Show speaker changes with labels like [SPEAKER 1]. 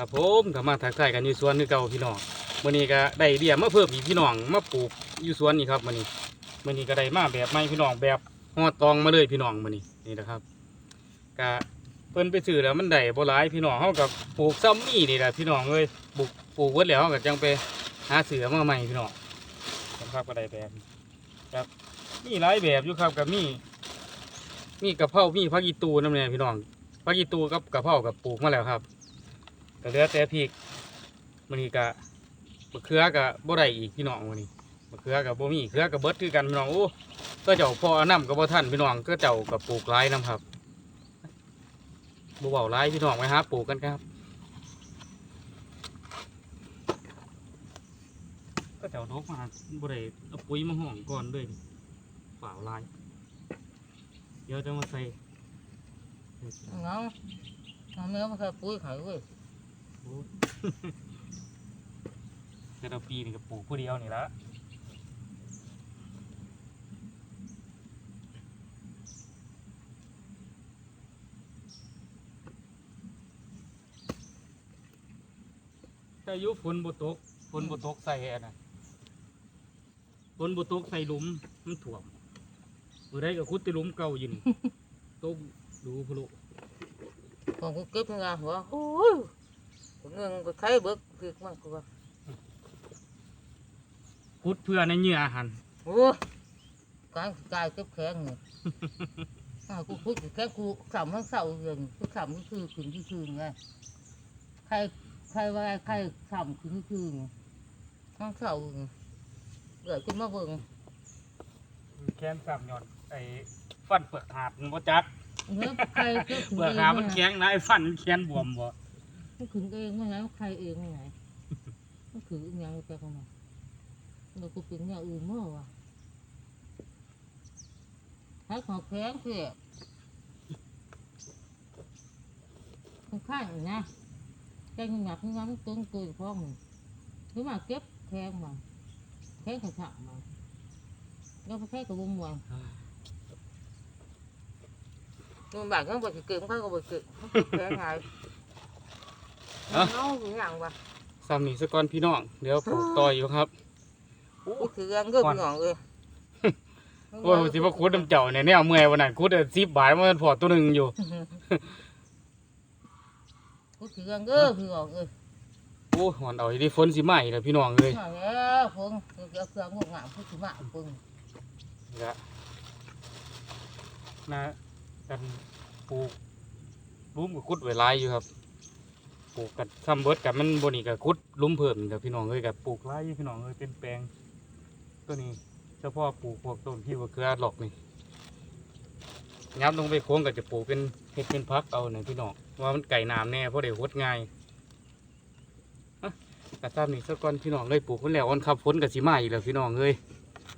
[SPEAKER 1] ครับผมก็มาทักทายกันอยู่สวนคือเก่าพี่น้องมื้อนี้ก็ได้เบี้ยมาเพิ่มอีกพี่น้องมาปลูกอยู่สวนนี่ครับมื้อนี้มื้อนี้ก็ได้มาแบบใหม่พี่น้องแบบฮอดตองมาเลยพี่น้องมื้อนี้นี่นะครับก็เพิ่นไปซื้อแล้วมันได้บ่หลายพี่น้องเฮาก็ปลูกซ้ำนี่นี่แหละพี่น้องเอ้ยปลูกปลูกเบิดแล้วเฮาก็จังไปหาเสือมาใหม่พี่น้องครับก็ได้แบบครับมีหลายแบบอยู่ครับก็มีมีกะเพรามีผักอีตูนำเนี่ยพี่น้องผักอีตูกับกะเพรากับปลูกมาแล้วครับ ก็เหลือแต่พริกมันนี่กะมะเขือกับบ่ได้อีกพี่น้องมันนี่มะเขือกับบ่มีเขือกับเบิดคือกันพี่น้องโอ้ก็เจ้าพ่ออาน้ำกับบ่ท่านพี่น้องก็เจ้ากับปลูกหลายน้ำครับบ่เบาหลายพี่น้องไว้หาปลูกกันครับ ก็เจ้าดอกมาบ่ได้เอาปุ๋ยมาห้องก่อนเลยฝ่าวหลายเดี๋ยวจะมาใส่
[SPEAKER 2] น้องน้องเนื้อมันเคยปุ้ยเขาเว้ย
[SPEAKER 1] แต่ละปีนี่ก็ปลูกผู้เดียวนี่ละแต่อายุฝนบ่ตกฝนบ่ตกใส่อันน่ะฝนบ่ตกใส่หลุมมันถ่วมบ่ได้ก็ขุดแต่หลุมเก่าอยู่นี่ ตกดูพะโลุ
[SPEAKER 2] ผมก็เก็บงานหัวโอ้ยผม เงินก็ใช้เบิกคือมันก็ว่า
[SPEAKER 1] ขุดเพื่อในเหยื่ออาหาร
[SPEAKER 2] โอ้ยกายกายเก็บแข็งนี่อ้าวกูพูดแค่กูสามทั้งเสาเรื่องกูสามก็คือขึ้นที่คืนไงใครใครว่าใครสามขึ้นที่คืนทั้งเสาเกิดขึ้นมาเบิ่ง
[SPEAKER 1] แค้นสามยอดไอ้ฟันเปลือกหาบมันบ่จัก
[SPEAKER 2] เนื้อใครเก็บ
[SPEAKER 1] เปลือกหาบมันแข็งนะไอ้ฟันมันแข็งบวมบ่
[SPEAKER 2] มันขึ้นเองไม่ไหนใครเองไม่ไหนมันคืออีกอย่างแต่ก็มาเรากูเป็นอย่างอื่นเมื่อวะให้ของแข็งเสียข้างๆอีกนะแกงหนักงั้นต้นตัวพ่องหรือมาเก็บแข็งมาแข็งขังๆมาแล้วไปแค่กับวงวงมันบางก็บอกเกิดมันก็บอกเกิดแข็งไง เอาอย่างอย่างวะ
[SPEAKER 1] ซ้ำนี่สะก่อนพี่น้อง เดี๋ยวปลูกต่ออยู่ครับโอ้
[SPEAKER 2] กูถือเรื่องเงินหน่องเลย
[SPEAKER 1] โอ้ยสิว่าคุดน้ำเจ้าเนี่ยแนวเมื่อยวันนั้นคุดสิบบาทมันพอตัวหนึ่งอยู่
[SPEAKER 2] กูถือเรื่องเงินคือออกเลย
[SPEAKER 1] โอ้หอนเอาที่ฝนสิมาอีกแล้วพี่น้องเลย
[SPEAKER 2] มาแล้วพงเอาเครื่องงอกงามพูดถึงมาพง
[SPEAKER 1] นี่ละนะกันปลูกลุ้มกับคุดไว้หลายอยู่ครับป ลูกกันซ้ำเบิดกันมันบนี่กับคุดลุ้มเพิ่มนี่ครับพี่น้องเลยกับปลูกหลายอยู่พี่น้องเลยเป็นแปลงตัวนี้เฉพาะปลูกพวกต้นที่ว่าเกลือหลอกนี่ยับลงไปโค้งก็จะปลูกเป็นเห็ดเป็นพักเอาเนี่ยพี่น้องว่ามันไก่น้ำแน่เพราะเดี๋ยวหดง่ายอะกระซ้ำนี่สักก้อนพี่น้องเลยปลูกคนแล้ววันขับฝนกับสีมาอีกแล้วพี่น้องเลย